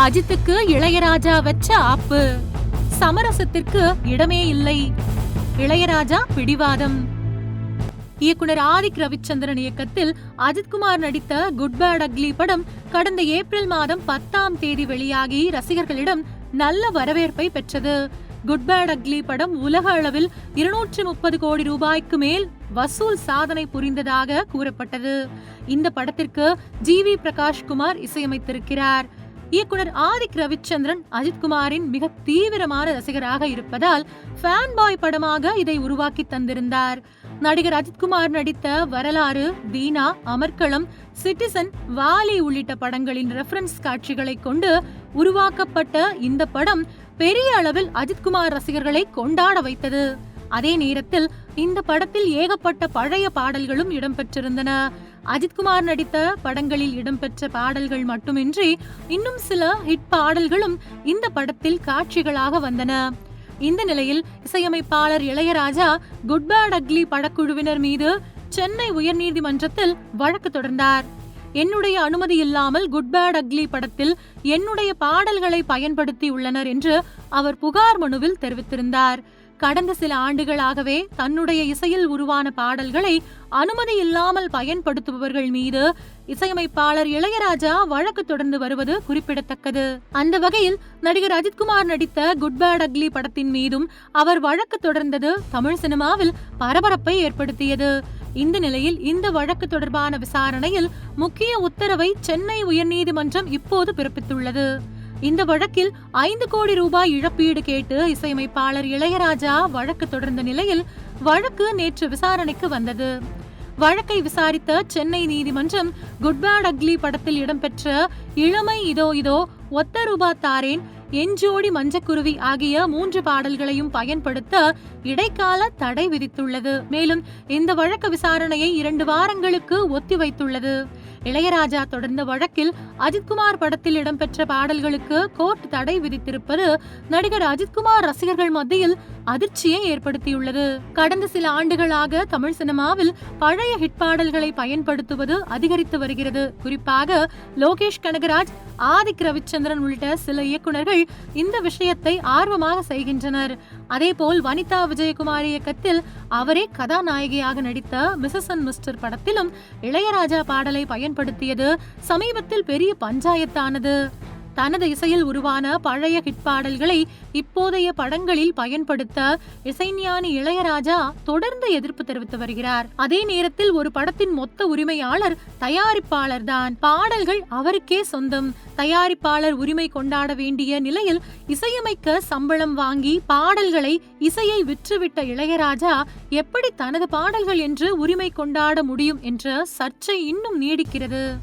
அஜித்துக்கு இளையராஜா வச்ச ஆப்பு. சமரசத்திற்கு இடமே இல்லை. இளையராஜா பிடிவாதம். இயக்குனர் ஆதிக் ரவிச்சந்திரன் இயக்கத்தில் அஜித்குமார் நடித்த குட் பேட் அக்லி படம் கடந்த ஏப்ரல் மாதம் பத்தாம் தேதி வெளியாகி ரசிகர்களிடம் நல்ல வரவேற்பை பெற்றது. குட் பேட் அக்லி படம் உலக அளவில் இருநூற்றி முப்பது கோடி ரூபாய்க்கு மேல் வசூல் சாதனை புரிந்ததாக கூறப்பட்டது. இந்த படத்திற்கு ஜி வி பிரகாஷ் குமார் இசையமைத்திருக்கிறார். இயக்குனர் ஆதிக் ரவிச்சந்திரன் அஜித்குமாரின் மிக தீவிரமான ரசிகராக இருப்பதால் ஃபேன் பாய் படமாக இதை உருவாக்கி தந்திருந்தார். நடிகர் அஜித்குமார் நடித்த வரலாறு தீனா அமர்க்களம் சிட்டிசன் வாலி உள்ளிட்ட படங்களின் ரெஃபரன்ஸ் காட்சிகளை கொண்டு உருவாக்கப்பட்ட இந்த படம் பெரிய அளவில் அஜித்குமார் ரசிகர்களை கொண்டாட வைத்தது. அதே நேரத்தில் இந்த படத்தில் ஏகப்பட்ட பழைய பாடல்களும் இடம்பெற்றிருந்தன. அஜித்குமார் நடித்த படங்களில் இடம்பெற்ற பாடல்கள் மட்டுமின்றி இன்னும் சில ஹிட் பாடல்களும் இந்த படத்தில் காட்சிகளாக வந்தன. இந்த நிலையில் இசையமைப்பாளர் இளையராஜா குட் பேட் அக்லி படக்குழுவினர் மீது சென்னை உயர்நீதிமன்றத்தில் வழக்கு தொடர்ந்தார். என்னுடைய அனுமதி இல்லாமல் குட் பேட் அக்லி படத்தில் என்னுடைய பாடல்களை பயன்படுத்தி உள்ளனர் என்று அவர் புகார் மனுவில் தெரிவித்திருந்தார். கடந்த சில ஆண்டுகளாகவே தன்னுடைய இசையில் உருவான பாடல்களை அனுமதி இல்லாமல் பயன்படுத்துபவர்கள் மீது இசையமைப்பாளர் இளையராஜா வழக்கு தொடர்ந்து வருவது குறிப்பிடத்தக்கது. அந்த வகையில் நடிகர் அஜித்குமார் நடித்த குட் பேட் அக்லி படத்தின் மீதும் அவர் வழக்கு தொடர்ந்தது தமிழ் சினிமாவில் பரபரப்பை ஏற்படுத்தியது. இந்த நிலையில் இந்த வழக்கு தொடர்பான விசாரணையில் முக்கிய உத்தரவை சென்னை உயர்நீதிமன்றம் இப்போது பிறப்பித்துள்ளது. இந்த வழக்கில் ஐந்து கோடி ரூபாய் இழப்பீடு கேட்டு இசையமைப்பாளர் இளையராஜா வழக்கு தொடர்ந்த நிலையில் வழக்கு நேற்று விசாரணைக்கு வந்தது. வழக்கை விசாரித்த சென்னை நீதிமன்றம் குட் பேட் அக்லி படத்தில் இடம்பெற்ற இளமை இதோ இதோ ஒத்த ரூபா தாரேன் எஞ்சோடி மஞ்சக்குருவி ஆகிய மூன்று பாடல்களையும் பயன்படுத்த இடைக்கால தடை விதித்துள்ளது. மேலும் இந்த வழக்கு விசாரணையை இரண்டு வாரங்களுக்கு ஒத்திவைத்துள்ளது. இளையராஜா தொடர்ந்த வழக்கில் அஜித்குமார் படத்தில் இடம்பெற்ற பாடல்களுக்கு கோர்ட் தடை விதித்திருப்பது நடிகர் அஜித்குமார் ரசிகர்கள் மத்தியில் அதிர்ச்சியை ஏற்படுத்தியுள்ளது. கடந்த சில ஆண்டுகளாக தமிழ் சினிமாவில் பழைய ஹிட் பாடல்களை பயன்படுத்துவது அதிகரித்து வருகிறது. குறிப்பாக லோகேஷ் கனகராஜ் ஆதிக் ரவிச்சந்திரன் உள்ளிட்ட சில இயக்குனர்கள் இந்த விஷயத்தை ஆர்வமாக செய்கின்றனர். அதேபோல் வனிதா விஜயகுமார் இயக்கத்தில் அவரே கதாநாயகியாக நடித்த மிஸ்ஸஸ் அண்ட் மிஸ்டர் படத்திலும் இளையராஜா பாடலை பயன்படுத்தியது சமீபத்தில் பெரிய பஞ்சாயத்தானது. தனது இசையில் உருவான பழைய ஹிட் பாடல்களை இப்போதைய படங்களில் பயன்படுத்த இசைஞானி இளையராஜா தொடர்ந்து எதிர்ப்பு தெரிவித்து வருகிறார். அதே நேரத்தில் ஒரு படத்தின் மொத்த உரிமையாளர் தயாரிப்பாளர் தான். பாடல்கள் அவருக்கே சொந்தம். தயாரிப்பாளர் உரிமை கொண்டாட வேண்டிய நிலையில் இசையமைக்க சம்பளம் வாங்கி பாடல்களை இசையை விற்றுவிட்ட இளையராஜா எப்படி தனது பாடல்கள் என்று உரிமை கொண்டாட முடியும் என்ற சர்ச்சை இன்னும் நீடிக்கிறது.